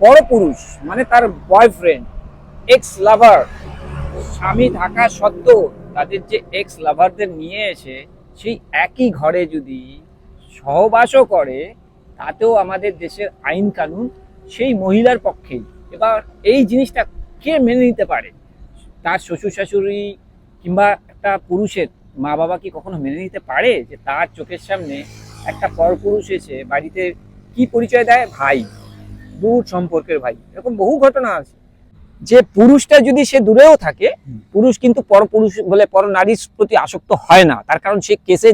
পরপুরুষ মানে তার বয়ফ্রেন্ড এক্স লাভার স্বামী থাকা সত্ত্বেও তাদের যে এক্স লাভারদের নিয়ে এসে সেই একই ঘরে যদি সহবাসও করে, তাতেও আমাদের দেশের আইন কানুন সেই মহিলার পক্ষেই। এবার এই জিনিসটা কে মেনে নিতে পারে? তার শ্বশুর শাশুড়ি কিংবা একটা পুরুষের মা বাবা কি কখনো মেনে নিতে পারে যে তার চোখের সামনে একটা পরপুরুষ এসে বাড়িতে কি পরিচয় দেয়? ভাই। দূর সম্পর্কের ভাই। এরকম বহু ঘটনা আছে। যে পুরুষটা যদি সে দূরেও থাকে পুরুষ কিন্তু পরপুরুষ বলে পর নারীর প্রতি আসক্ত হয় না। তার কারণ সে কেসে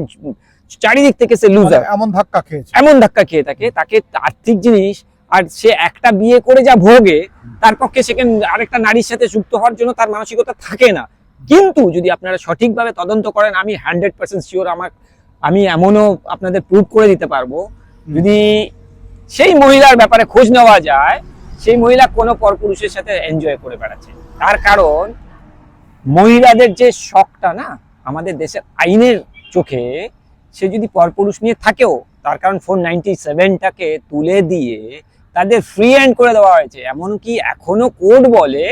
চারিদিক থেকে সে মানে লুজার এমন ধাক্কা খেয়েছে। এমন ধাক্কা খেয়ে থাকে তাকে আর্থিক জিনিস আর সে একটা বিয়ে করে যা ভোগে তার পক্ষে সেখানে আরেকটা নারীর সাথে যুক্ত হওয়ার জন্য তার মানসিকতা থাকে না। কিন্তু যদি আপনারা সঠিকভাবে তদন্ত করেন আমি হান্ড্রেড পার্সেন্ট শিওর আমার আমি এমনও আপনাদের প্রুভ করে দিতে পারব। যদি সেই মহিলার ব্যাপারে খোঁজ নেওয়া যায়, সেই মহিলা কোনো পরপুরুষের সাথে এনজয় করে বেড়াচ্ছে। তার কারণ, মহিলাদের যে শখটা না, আমাদের দেশের আইনের চোখে, সে যদি পরপুরুষ নিয়ে থাকেও, তার কারণ ফোর নাইনটি সেভেনটাকে তুলে দিয়ে তাদের ফ্রি হ্যান্ড করে দেওয়া হয়েছে। এমনকি এখনও কোড বলে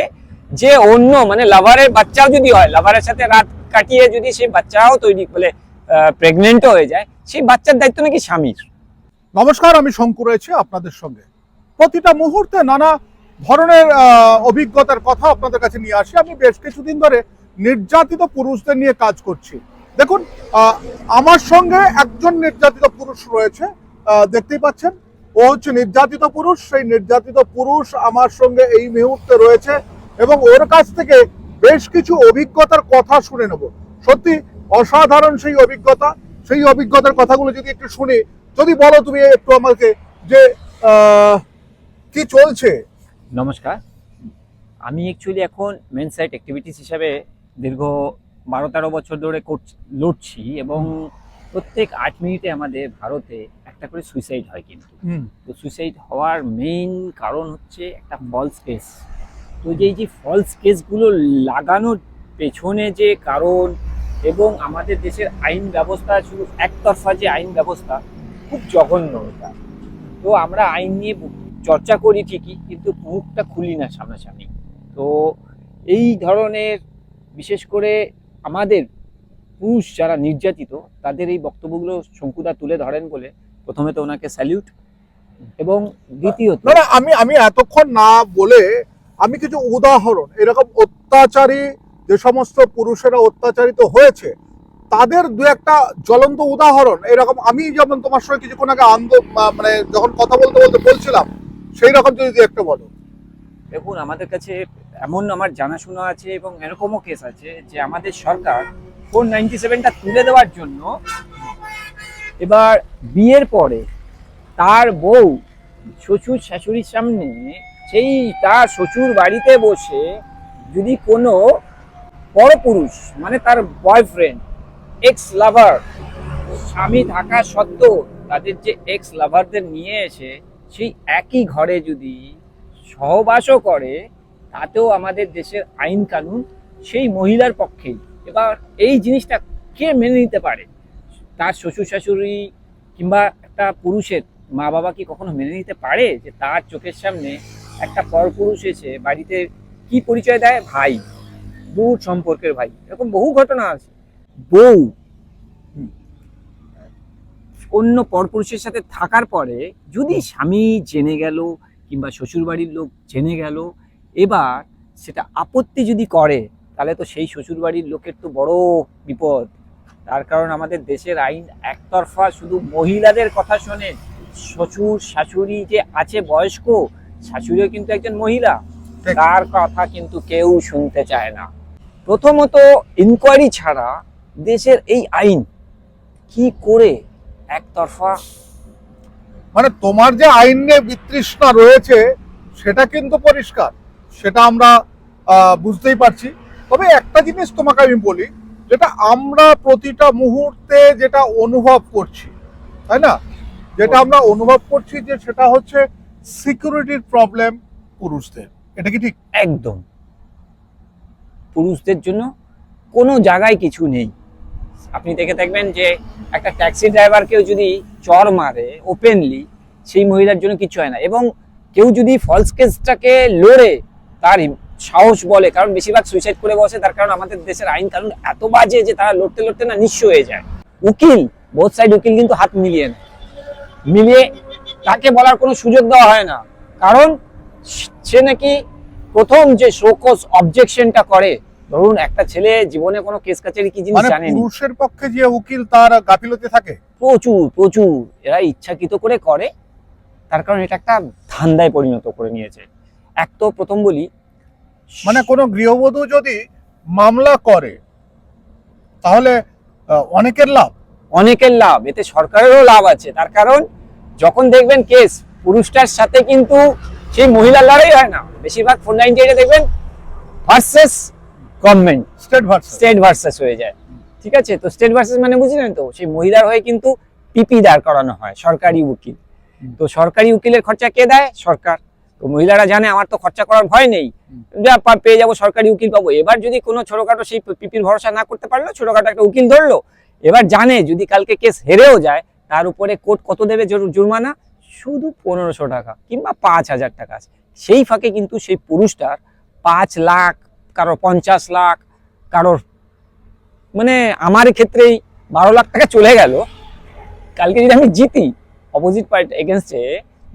যে অন্য মানে লাভারের বাচ্চাও যদি হয় লাভারের সাথে রাত কাটিয়ে যদি সেই বাচ্চাও তৈরি, বলে প্রেগনেন্টও হয়ে যায়, সেই বাচ্চার দায়িত্ব নাকি স্বামীর? নমস্কার, আমি শঙ্কু রয়েছে আপনাদের সঙ্গে। প্রতিটা মুহূর্তে নানা ধরনের অভিজ্ঞতার কথা আপনাদের কাছে নিয়ে আসি। আমি বেশ কিছুদিন ধরে নির্যাতিত পুরুষদের নিয়ে কাজ করছি। দেখুন আমার সঙ্গে একজন নির্যাতিত পুরুষ রয়েছে দেখতেই পাচ্ছেন। ও হচ্ছে নির্যাতিত পুরুষ। সেই নির্যাতিত পুরুষ আমার সঙ্গে এই মুহূর্তে রয়েছে এবং ওর কাছ থেকে বেশ কিছু অভিজ্ঞতার কথা শুনে নেব। সত্যি অসাধারণ সেই অভিজ্ঞতা। সেই অভিজ্ঞতার কথাগুলো যদি একটু শুনি যদি বলো তুমি একটু আমাকে যে কি চলছে? নমস্কার। আমি অ্যাকচুয়ালি এখন মেন সাইট অ্যাক্টিভিটিস হিসাবে দীর্ঘ বারো তেরো বছর ধরে লড়ছি এবং প্রত্যেক আট মিনিটে আমাদের ভারতে একটা করে সুইসাইড হয় কিন্তু। তো সুইসাইড হওয়ার মেইন কারণ হচ্ছে একটা ফলস কেস তো যে এই যে ফলস কেসগুলো লাগানোর পেছনে যে কারণ এবং আমাদের দেশের আইন ব্যবস্থা শুধু একতরফা যে আইন ব্যবস্থা খুব জঘন্য এটা। তো আমরা আইন নিয়ে চর্চা করি ঠিকই, কিন্তু মুখটা খুলি না সামনাসামনি। তো এই ধরনের, বিশেষ করে আমাদের পুরুষ যারা নির্যাতিত, তাদের এই বক্তব্যগুলো শঙ্কুদা তুলে ধরেন বলে প্রথমে তো ওনাকে স্যালিউট এবং দ্বিতীয়ত না, আমি আমি এতক্ষণ না বলে আমি কিছু উদাহরণ। এরকম অত্যাচারী যে সমস্ত পুরুষেরা অত্যাচারিত হয়েছে তাদের দু একটা জ্বলন্ত উদাহরণ, এরকম আমি যেমন তোমার সঙ্গে কিছুক্ষণ আগে আন্দ মানে যখন কথা বলতে বলতে বলছিলাম, সেই রকম যদি দু একটা বলো। দেখুন, আমাদের কাছে এমন আমার জানাশোনা আছে এবং এরকমও কেস আছে যে আমাদের সরকার ফোর নাইনটি সেভেনটা তুলে দেওয়ার জন্য এবার বিয়ের পরে তার বউ, শ্বশুর শাশুড়ির সামনে সেই তার শ্বশুর বাড়িতে বসে যদি কোনো পরপুরুষ মানে তার বয়ফ্রেন্ড এক্স লাভার স্বামী থাকা সত্ত্বেও তাদের যে এক্স লাভারদের নিয়ে এসে সেই একই ঘরে যদি সহবাসও করে, তাতেও আমাদের দেশের আইন কানুন সেই মহিলার পক্ষেই। এবার এই জিনিসটা কে মেনে নিতে পারে? তার শ্বশুর শাশুড়ি কিংবা একটা পুরুষের মা বাবা কি কখনো মেনে নিতে পারে যে তার চোখের সামনে একটা পরপুরুষ এসে বাড়িতে কি পরিচয় দেয়? ভাই। দূর সম্পর্কের ভাই। এরকম বহু ঘটনা আছে। বউ। অন্য পরপুরুষের সাথে থাকার পরে যদি স্বামী জেনে গেল কিংবা শ্বশুরবাড়ির লোক জেনে গেল এবার সেটা আপত্তি যদি করে তাহলে তো সেই শ্বশুরবাড়ির লোকের তো বড় বিপদ। তার কারণ আমাদের দেশের আইন একতরফা শুধু মহিলাদের কথা শোনে। শ্বশুর শাশুড়ি যে আছে বয়স্ক শাশুড়িও কিন্তু একজন মহিলা। তার কথা কিন্তু কেউ শুনতে চায় না। প্রথমত ইনকোয়ারি ছাড়া দেশের এই আইন কি করে একতরফা? মানে তোমার যে আইন নিয়ে বিতৃষ্ণা রয়েছে সেটা কিন্তু পরিষ্কার। সেটা আমরা বুঝতেই পারছি। তবে একটা জিনিস তোমাকে আমি বলি যেটা আমরা প্রতিটা মুহূর্তে যেটা অনুভব করছি তাই না? যেটা আমরা অনুভব করছি যে সেটা হচ্ছে সিকিউরিটির প্রবলেম পুরুষদের। এটা কি ঠিক? একদম। পুরুষদের জন্য কোনো জায়গায় কিছু নেই। আপনি দেখে থাকবেন যে একটা ট্যাক্সি ড্রাইভারকেও যদি চর মারে ওপেনলি সেই মহিলার জন্য কিছু হয় না। এবং কেউ যদি ফলস কেসটাকে লড়ে, তার সাহস বলে, কারণ বেশিরভাগ সুইসাইড করে বসে, তার কারণ আমাদের দেশের আইন কানুন এত বাজে যে তারা লড়তে লড়তে না নিঃস্ব হয়ে যায়। উকিল বোধ সাইড উকিল কিন্তু হাত মিলিয়ে নেয়। মিলিয়ে তাকে বলার কোনো সুযোগ দেওয়া হয় না। কারণ সে নাকি প্রথম যে শোকস অবজেকশনটা করে ধরুন একটা ছেলে জীবনে কোনো কেস কাচারি কি জিনিস মানে জানেনি? পুরুষের পক্ষে যে উকিল তার গাফিলতি থাকে? প্রচুর প্রচুর। এরা ইচ্ছাকৃত করে করে। তার কারণ এটা একটা ধান্দায় পরিণত করে নিয়েছে। এক তো প্রথম বলি মানে কোনো গৃহবধূ যদি মামলা করে তাহলে অনেকের লাভ। অনেকের লাভ এতে সরকারেরও লাভ আছে। তার কারণ যখন দেখবেন কেস পুরুষটার সাথে কিন্তু সেই মহিলার লড়াই হয় না। বেশিরভাগ ফোর নাইনটি দেখবেন versus government state versus state versus হয়ে যায়। ঠিক আছে? তো স্টেট ভার্সেস মানে বুঝলেন তো? সেই মহিলার হয়ে কিন্তু পিপি দাঁড় করানো হয় সরকারি উকিল। তো সরকারি উকিলের খরচা কে দেয়? সরকার। তো মহিলারা জানে আমার তো খরচা করার ভয় নেই। যা পেয়ে যাব সরকারি উকিল পাবো। এবার যদি কোনো ছোটখাটো সেই পিপির ভরসা না করতে পারল ছোটখাটো একটা উকিল ধরলো এবার জানে যদি কালকে কেস হেরেও যায় তার উপরে কোর্ট কত দেবে জুর- জুরমানা? শুধু পনেরোশো টাকা কিংবা পাঁচ হাজার টাকা সেই ফাঁকে কিন্তু সেই পুরুষটার পাঁচ লাখ কারোর পঞ্চাশ লাখ কারোর মানে আমার ক্ষেত্রেই বারো লাখ টাকা চলে গেল। কালকে যদি আমি জিতি অপোজিট পার্টি এগেনস্টে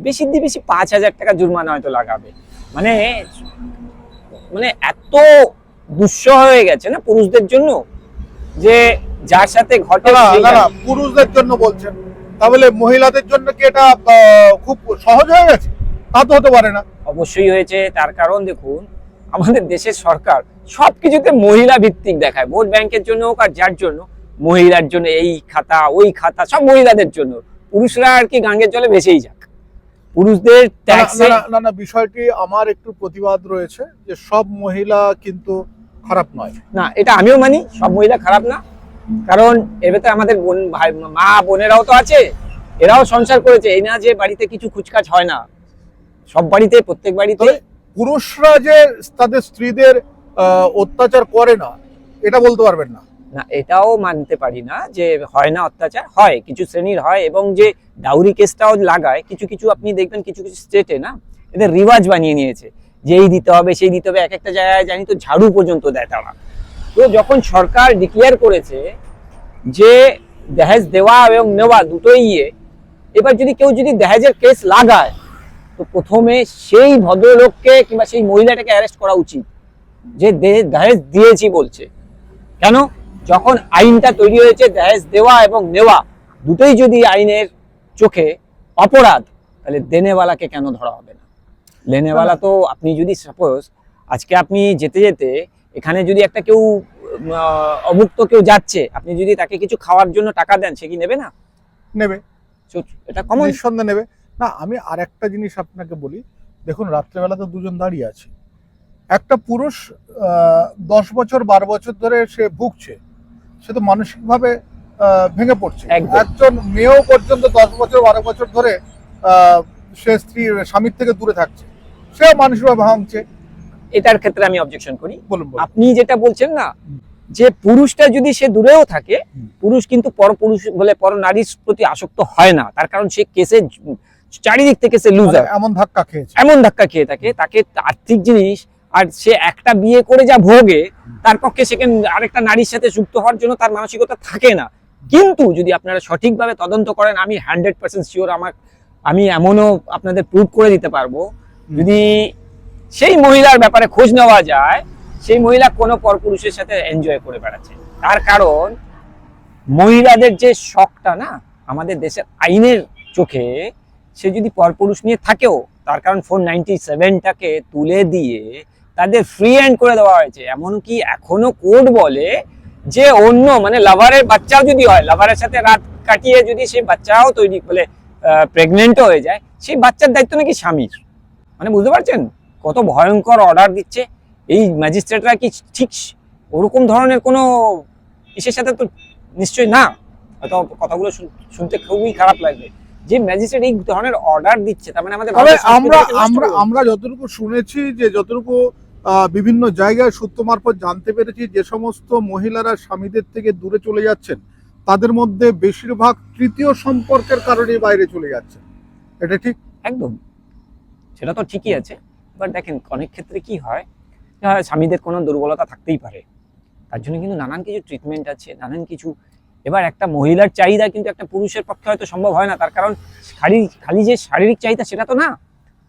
বেশি দিয়ে বেশি পাঁচ হাজার টাকা জুরমানা হয়তো লাগাবে। মানে মানে এত দুঃসহ হয়ে গেছে না পুরুষদের জন্য? যে যার সাথে ঘটে পুরুষদের জন্য বলছেন। তাহলে মহিলাদের জন্য কি এটা খুব সহজ হয়ে গেছে? তা তো হতে পারে না। অবশ্যই হয়েছে তার কারণ দেখুন আমাদের দেশের সরকার সবকিছুতে মহিলা ভিত্তিক দেখায়। ভোট ব্যাংকের জন্য হোক আর যার জন্য মহিলার জন্য এই খাতা ওই খাতা সব মহিলাদের জন্য। পুরুষরা আর কি গাঙ্গের জলে ভেসেই যাক। পুরুষদের না, না, বিষয়টি আমার একটু প্রতিবাদ রয়েছে যে সব মহিলা কিন্তু খারাপ নয়। না এটা আমিও মানি সব মহিলা খারাপ না। কারণ এর ভেতরে আমাদের বোন ভাই মা বোনেরাও তো আছে। এরাও সংসার করেছে। এই না যে বাড়িতে কিছু খুচকাচ হয় না। সব বাড়িতে প্রত্যেক বাড়িতে পুরুষরা যে তাদের স্ত্রীদের অত্যাচার করে না, এটা বলতে পারবেন না? না, এটাও মানতে পারি না যে হয় না অত্যাচার, হয়, কিছু শ্রেণির হয় এবং যে ডাউরি কেসটাও লাগায়, কিছু কিছু আপনি দেখবেন কিছু কিছু স্টেটে না, এদের রিওয়াজ বানিয়ে নিয়েছে, যে এই দিতে হবে, সেই দিতে হবে এক একটা জায়গায় জানি তো ঝাড়ু পর্যন্ত দেয় তারা। তো যখন সরকার ডিক্লেয়ার করেছে যে দহেজ দেওয়া এবং নেওয়া দুটোই ইয়ে এবার যদি কেউ যদি দহেজের কেস লাগায় তো প্রথমে সেই ভদ্রলোককে কিংবা সেই মহিলাটাকে অ্যারেস্ট করা উচিত যে দহেজ দিয়েছি বলছে। কেন? যখন আইনটা তৈরি হয়েছে দহেজ দেওয়া এবং নেওয়া দুটোই যদি আইনের চোখে অপরাধ তাহলে দেনেওয়ালাকে কেন ধরা হবে না? লেনেওয়ালা তো আপনি যদি সাপোজ আজকে আপনি যেতে যেতে এখানে যদি একটা কেউ অভুক্ত কেউ যাচ্ছে আপনি যদি তাকে কিছু খাওয়ার জন্য টাকা দেন সে কি নেবে না? নেবে। এটা কমন সন্ধ্যা নেবে। না আমি আর একটা জিনিস আপনাকে বলি। দেখুন রাত্রেবেলা তো দুজন দাঁড়িয়ে আছে। একটা পুরুষ দশ বছর বারো বছর ধরে সে ভুগছে। সে তো মানসিকভাবে ভেঙে পড়ছে। একজন মেয়েও পর্যন্ত দশ বছর বারো বছর ধরে সে স্ত্রী স্বামীর থেকে দূরে থাকছে। সেও মানসিকভাবে ভাঙছে। এটার ক্ষেত্রে আমি অবজেকশন করি। আপনি যেটা বলছেন না যে পুরুষটা যদি সে দূরেও থাকে পুরুষ কিন্তু পরপুরুষ বলে পর নারীর প্রতি আসক্ত হয় না। তার কারণ সে কেসে চারিদিক থেকে সে মানে লুজার এমন ধাক্কা খেয়েছে। এমন ধাক্কা খেয়ে থাকে তাকে আর্থিক জিনিস আর সে একটা বিয়ে করে যা ভোগে তার পক্ষে সেখানে আরেকটা নারীর সাথে যুক্ত হওয়ার জন্য তার মানসিকতা থাকে না। কিন্তু যদি আপনারা সঠিকভাবে তদন্ত করেন আমি হান্ড্রেড পার্সেন্ট শিওর আমার আমি এমনও আপনাদের প্রুভ করে দিতে পারব। যদি সেই মহিলার ব্যাপারে খোঁজ নেওয়া যায় সেই মহিলা কোনো পরপুরুষের সাথে এনজয় করে বেড়াচ্ছে। তার কারণ মহিলাদের যে শখটা না আমাদের দেশের আইনের চোখে সে যদি পরপুরুষ নিয়ে থাকেও, তার কারণ ফোর নাইনটি সেভেনটাকে তুলে দিয়ে তাদের ফ্রি হ্যান্ড করে দেওয়া হয়েছে। এমনকি এখনও কোড বলে যে অন্য মানে লাভারের বাচ্চাও যদি হয় লাভারের সাথে রাত কাটিয়ে যদি সেই বাচ্চাও তৈরি বলে প্রেগনেন্টও হয়ে যায়, সেই বাচ্চার দায়িত্ব নাকি স্বামীর? মানে বুঝতে পারছেন? কত ভয়ঙ্কর অর্ডার দিচ্ছে। এই ম্যাজিস্ট্রেটরা কি ঠিক ওরকম ধরনের কোনো ইসের সাথে তো নিশ্চয়ই না। হয়তো কথাগুলো শুনতে খুবই খারাপ লাগবে। যে ম্যাজিস্ট্রেট এই ধরনের অর্ডার দিচ্ছে তার মানে আমাদের আমরা আমরা আমরা যতটুকু শুনেছি যে যতটুকু বিভিন্ন জায়গায় সূত্র মারফত জানতে পেরেছি যে সমস্ত মহিলারা স্বামীদের থেকে দূরে চলে যাচ্ছেন তাদের মধ্যে বেশিরভাগ তৃতীয় সম্পর্কের কারণে বাইরে চলে যাচ্ছে। এটা ঠিক? একদম। সেটা তো ঠিকই আছে বাট দেখেন অনেক ক্ষেত্রে কি হয় স্বামীদের কোনো দুর্বলতা থাকতেই পারে। তার জন্য কিন্তু নানান কিছু ট্রিটমেন্ট আছে নানান কিছু এবার একটা মহিলার চাহিদা কিন্তু একটা পুরুষের পক্ষে হয়তো সম্ভব হয় না, তার কারণ খালি খালি যে শারীরিক চাহিদা সেটা তো না,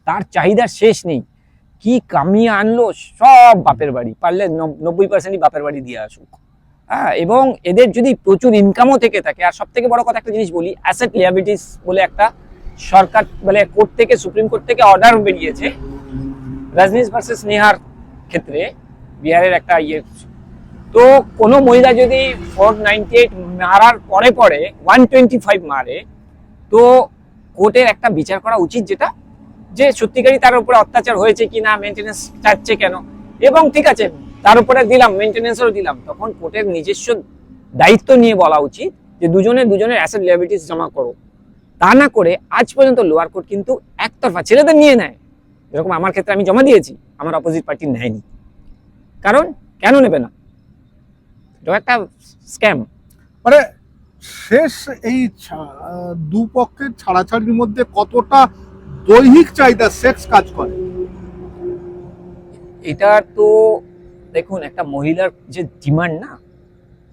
তার চাহিদার শেষ নেই। কি কামিয়ে আনলো সব বাপের বাড়ি, পারলে নব- নব্বই পার্সেন্টই বাপের বাড়ি দিয়ে আসুক। হ্যাঁ এবং এদের যদি প্রচুর ইনকামও থেকে থাকে, আর সব থেকে বড় কথা একটা জিনিস বলি অ্যাসেট লিয়াবিলিটিস বলে একটা সরকার মানে কোর্ট থেকে, সুপ্রিম কোর্ট থেকে অর্ডার বেরিয়েছে। রাজনীশ ভার্সেস নেহার ক্ষেত্রে বিহারের একটা ইয়ে তো কোনো মহিলা যদি ফোর নাইনটি এইট মারার পরে পরে ওয়ান টোয়েন্টি ফাইভ মারে, তো কোর্টের একটা বিচার করা উচিত যেটা যে সত্যিকারই তার উপরে অত্যাচার হয়েছে কি না মেনটেনেন্স চাচ্ছে কেন? এবং ঠিক আছে, তার উপরে দিলাম মেনটেনেন্সও দিলাম, তখন কোর্টের নিজস্ব দায়িত্ব নিয়ে বলা উচিত যে দুজনে দুজনের অ্যাসেট লিয়াবিলিটিস জমা করো। তা না করে আজ পর্যন্ত লোয়ার কোর্ট কিন্তু একতরফা ছেলেদের নিয়ে নেয়। যেরকম আমার ক্ষেত্রে আমি জমা দিয়েছি, আমার অপোজিট পার্টি নেয়নি। কারণ কেন নেবে না? একটা স্ক্যাম মানে শেষ এই দুপক্ষের ছাড়াছাড়ির মধ্যে কতটা দৈহিক চাহিদা সেক্স কাজ করে? এটা তো দেখুন একটা মহিলার যে ডিমান্ড না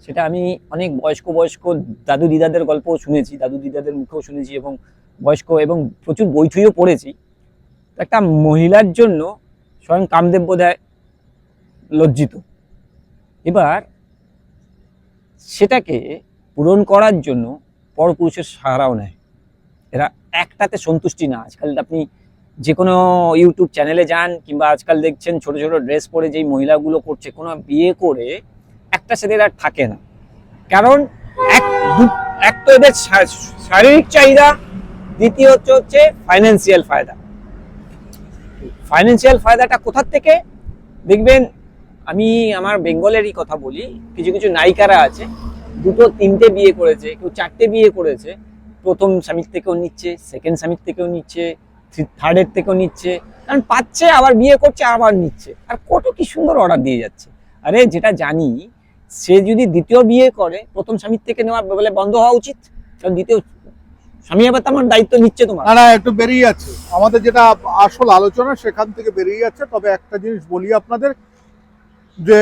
সেটা আমি অনেক বয়স্ক বয়স্ক দাদু দিদাদের গল্পও শুনেছি দাদু দিদাদের মুখেও শুনেছি এবং বয়স্ক এবং প্রচুর বই ঠুইও পড়েছি একটা মহিলার জন্য স্বয়ং কামদেব বোধহয় লজ্জিত। এবার সেটাকে পূরণ করার জন্য পরপুরুষের সাহারাও নেয়। এরা একটাতে সন্তুষ্টি না। আজকাল আপনি যে কোনো ইউটিউব চ্যানেলে যান কিংবা আজকাল দেখছেন ছোট ছোট ড্রেস পরে যেই মহিলাগুলো করছে, কোনো বিয়ে করে একটা সাথে এরা থাকে না। কারণ এক এক তো এদের শারীরিক চাহিদা দ্বিতীয় হচ্ছে হচ্ছে ফাইন্যান্সিয়াল ফায়দা। ফাইন্যান্সিয়াল ফায়দাটা কোথার থেকে? দেখবেন আমি আমার বেঙ্গলেরই কথা বলি, কিছু কিছু নায়িকারা আছে, দুটো তিনটে বিয়ে করেছে, কেউ চারটে বিয়ে করেছে, প্রথম স্বামীর থেকেও নিচ্ছে সেকেন্ড স্বামীর থেকেও নিচ্ছে থার্ডের থেকেও নিচ্ছে, কারণ পাচ্ছে, আবার বিয়ে করছে, আবার নিচ্ছে, আর কত কি সুন্দর অর্ডার দিয়ে যাচ্ছে। আরে যেটা জানি, সে যদি দ্বিতীয় বিয়ে করে, প্রথম স্বামীর থেকে নেওয়া বলে বন্ধ হওয়া উচিত, কারণ দ্বিতীয় স্বামী আবার তো আমার দায়িত্ব নিচ্ছে তোমার। না একটু বেরিয়ে যাচ্ছে আমাদের যেটা আসল আলোচনা, সেখান থেকে বেরিয়ে যাচ্ছে তবে একটা জিনিস বলি আপনাদের যে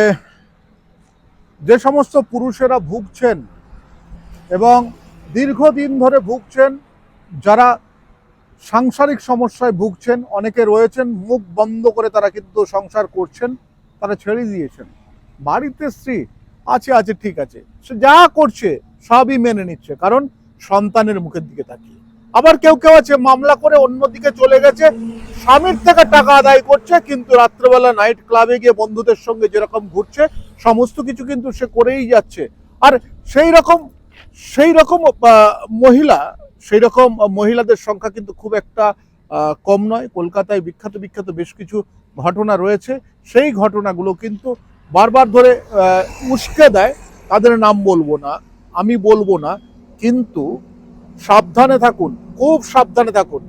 যে সমস্ত পুরুষেরা ভুগছেন এবং দীর্ঘদিন ধরে ভুগছেন, যারা সাংসারিক সমস্যায় ভুগছেন, অনেকে রয়েছেন, মুখ বন্ধ করে তারা কিন্তু সংসার করছেন, তারা ছেড়ে দিয়েছেন। বাড়িতে স্ত্রী, আছে আছে, ঠিক আছে। সে যা করছে, সবই মেনে নিচ্ছে, কারণ সন্তানের মুখের দিকে তাকিয়ে। আবার কেউ কেউ আছে, মামলা করে অন্যদিকে চলে গেছে, স্বামীর থেকে টাকা আদায় করছে, কিন্তু রাত্রেবেলা নাইট ক্লাবে গিয়ে বন্ধুদের সঙ্গে যেরকম ঘুরছে, সমস্ত কিছু কিন্তু সে করেই যাচ্ছে। আর সেই রকম সেই রকম মহিলা, সেই রকম মহিলাদের সংখ্যা কিন্তু খুব একটা কম নয়। কলকাতায় বিখ্যাত বিখ্যাত বেশ কিছু ঘটনা রয়েছে। সেই ঘটনাগুলো কিন্তু বারবার ধরে উস্কে দেয়। তাদের নাম বলব না, আমি বলব না, কিন্তু সাবধানে থাকুন, খুব সাবধানে থাকুন।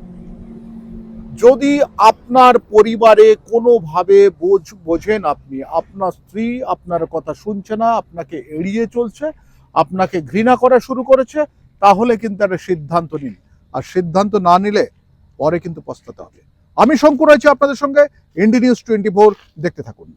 যদি আপনার পরিবারে কোনোভাবে বোঝ, বোঝেন আপনি, আপনার স্ত্রী আপনার কথা শুনছে না, আপনাকে এড়িয়ে চলছে, আপনাকে ঘৃণা করা শুরু করেছে, তাহলে কিন্তু একটা সিদ্ধান্ত নিন। আর সিদ্ধান্ত না নিলে পরে কিন্তু পস্তাতে হবে। আমি শঙ্কর আছি আপনাদের সঙ্গে ইন্ডি নিউজ টোয়েন্টি ফোর দেখতে থাকুন।